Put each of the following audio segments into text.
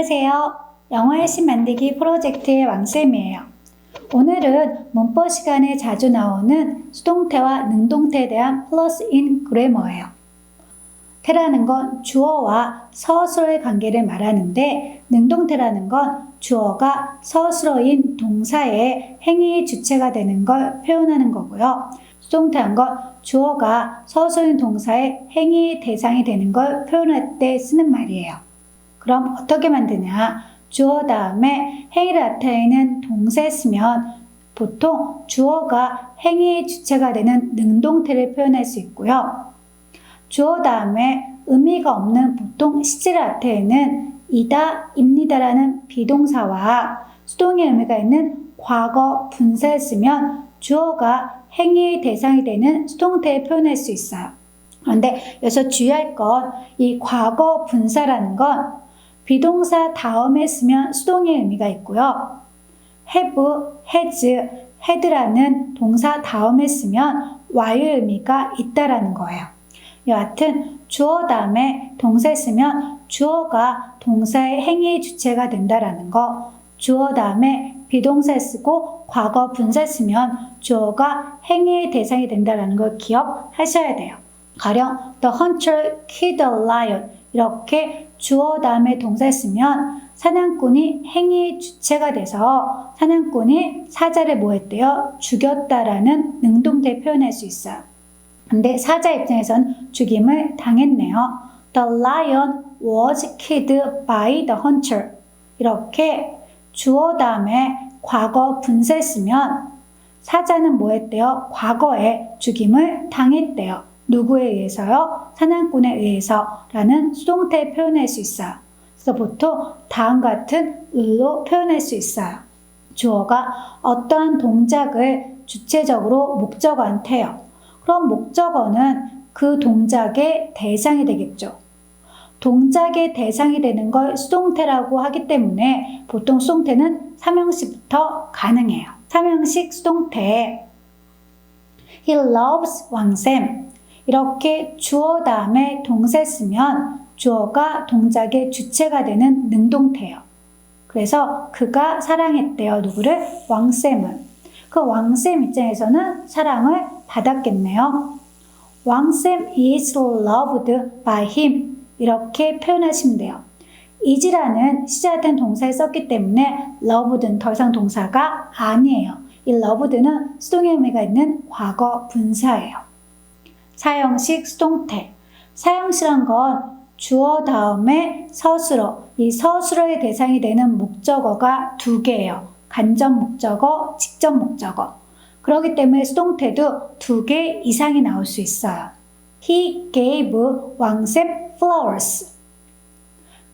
안녕하세요. 영어의 신 만들기 프로젝트의 왕쌤이에요. 오늘은 문법 시간에 자주 나오는 수동태와 능동태에 대한 플러스 인 그래머예요. 태라는 건 주어와 서술어의 관계를 말하는데 능동태라는 건 주어가 서술어인 동사의 행위의 주체가 되는 걸 표현하는 거고요. 수동태한 건 주어가 서술어인 동사의 행위의 대상이 되는 걸 표현할 때 쓰는 말이에요. 그럼 어떻게 만드냐? 주어 다음에 행위를 나타내는 동사에 쓰면 보통 주어가 행위의 주체가 되는 능동태를 표현할 수 있고요. 주어 다음에 의미가 없는 보통 시제를 나타내는 이다, 입니다라는 비동사와 수동의 의미가 있는 과거 분사를 쓰면 주어가 행위의 대상이 되는 수동태를 표현할 수 있어요. 그런데 여기서 주의할 건 이 과거 분사라는 건 비동사 다음에 쓰면 수동의 의미가 있고요. have, has, had라는 동사 다음에 쓰면 Y의 의미가 있다라는 거예요. 여하튼 주어 다음에 동사 쓰면 주어가 동사의 행위의 주체가 된다라는 거. 주어 다음에 비동사 쓰고 과거 분사 쓰면 주어가 행위의 대상이 된다라는 걸 기억하셔야 돼요. 가령 the hunter killed a lion 이렇게 주어 다음에 동사 쓰면 사냥꾼이 행위의 주체가 돼서 사냥꾼이 사자를 뭐 했대요? 죽였다라는 능동태 표현할 수 있어요. 근데 사자 입장에선 죽임을 당했네요. The lion was killed by the hunter. 이렇게 주어 다음에 과거 분사 쓰면 사자는 뭐 했대요? 과거에 죽임을 당했대요. 누구에 의해서요? 사냥꾼에 의해서 라는 수동태 표현할 수 있어요. 그래서 보통 다음 같은 의로 표현할 수 있어요. 주어가 어떠한 동작을 주체적으로 목적어한테 해요. 그럼 목적어는 그 동작의 대상이 되겠죠. 동작의 대상이 되는 걸 수동태라고 하기 때문에 보통 수동태는 삼형식부터 가능해요. 삼형식 수동태 He loves 왕쌤 이렇게 주어 다음에 동사 쓰면 주어가 동작의 주체가 되는 능동태예요. 그래서 그가 사랑했대요. 누구를? 왕쌤을. 그 왕쌤 입장에서는 사랑을 받았겠네요. 왕쌤 is loved by him. 이렇게 표현하시면 돼요. is라는 시제된 동사에 썼기 때문에 loved는 더 이상 동사가 아니에요. 이 loved는 수동의 의미가 있는 과거 분사예요. 사형식 수동태. 사형식란 건 주어 다음에 서술어. 이 서술어의 대상이 되는 목적어가 두 개예요. 간접 목적어, 직접 목적어. 그렇기 때문에 수동태도 두 개 이상이 나올 수 있어요. He gave 왕쌤 flowers.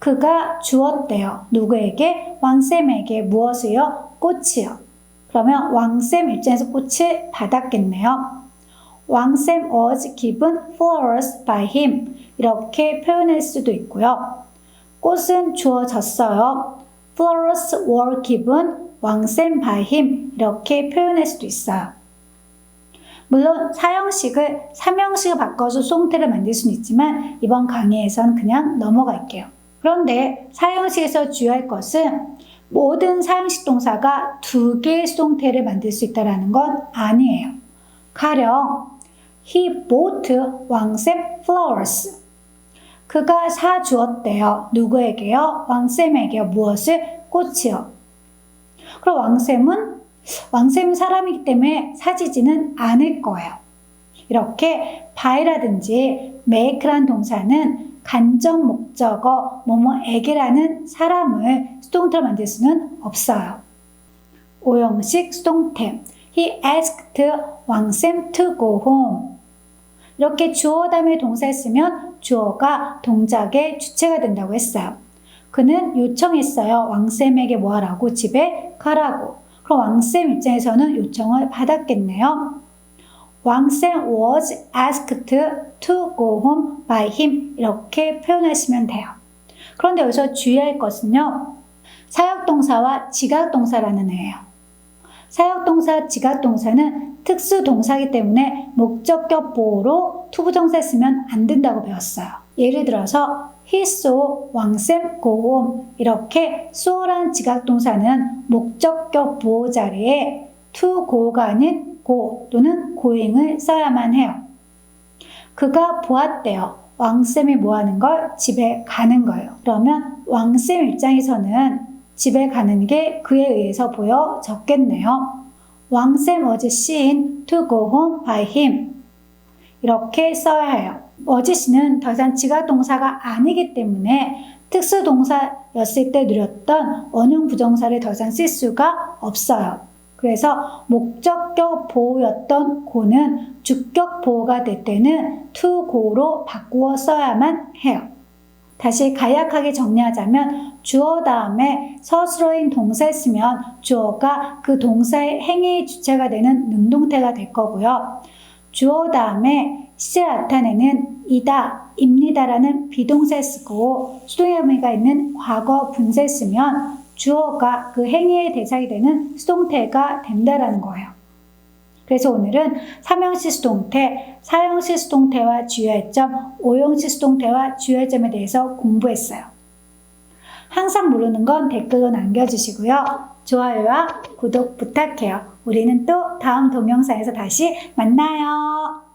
그가 주었대요. 누구에게? 왕쌤에게 무엇을요? 꽃이요. 그러면 왕쌤 입장에서 꽃을 받았겠네요. 왕쌤 was given flowers by him. 이렇게 표현할 수도 있고요. 꽃은 주어졌어요. Flowers were given 왕쌤 by him. 이렇게 표현할 수도 있어요. 물론 사형식을 삼형식을 바꿔서 수동태를 만들 수는 있지만 이번 강의에선 그냥 넘어갈게요. 그런데 사형식에서 주의할 것은 모든 사형식 동사가 두 개의 수동태를 만들 수 있다는 건 아니에요. 가령 He bought 왕쌤 flowers. 그가 사 주었대요. 누구에게요? 왕쌤에게 무엇을? 꽃이요. 그럼 왕쌤은 왕쌤 사람이기 때문에 사지지는 않을 거예요. 이렇게 buy라든지 make란 동사는 간접 목적어 뭐뭐에게라는 사람을 수동태로 만들 수는 없어요. 오형식 수동태 He asked 왕쌤 to go home. 이렇게 주어 다음에 동사 쓰면 주어가 동작의 주체가 된다고 했어요. 그는 요청했어요. 왕쌤에게 뭐 하라고? 집에 가라고. 그럼 왕쌤 입장에서는 요청을 받았겠네요. 왕쌤 was asked to go home by him. 이렇게 표현하시면 돼요. 그런데 여기서 주의할 것은요. 사역동사와 지각동사라는 애예요. 사역동사, 지각동사는 특수동사이기 때문에 목적격 보호로 투부정사 쓰면 안 된다고 배웠어요. 예를 들어서 희소, 왕쌤, 고홈 이렇게 수월한 지각동사는 목적격 보호 자리에 to go가 아닌 go 또는 going을 써야만 해요. 그가 보았대요. 왕쌤이 뭐 하는 걸? 집에 가는 거예요. 그러면 왕쌤 입장에서는 집에 가는 게 그에 의해서 보여졌겠네요. 왕쌤 was seen to go home by him. 이렇게 써야 해요. was 씨는 더 이상 지가 동사가 아니기 때문에 특수 동사였을 때 누렸던 원형 부정사를 더 이상 쓸 수가 없어요. 그래서 목적격 보호였던 고는 주격 보호가 될 때는 to go로 바꾸어 써야만 해요. 다시 간략하게 정리하자면 주어 다음에 서술어인 동사 쓰면 주어가 그 동사의 행위의 주체가 되는 능동태가 될 거고요. 주어 다음에 시제를 나타내는 이다, 입니다라는 비동사 쓰고 수동의 의미가 있는 과거 분사 쓰면 주어가 그 행위의 대상이 되는 수동태가 된다라는 거예요. 그래서 오늘은 삼형식 수동태, 사형식 수동태와 주의점, 오형식 수동태와 주의점에 대해서 공부했어요. 항상 모르는 건 댓글로 남겨주시고요. 좋아요와 구독 부탁해요. 우리는 또 다음 동영상에서 다시 만나요.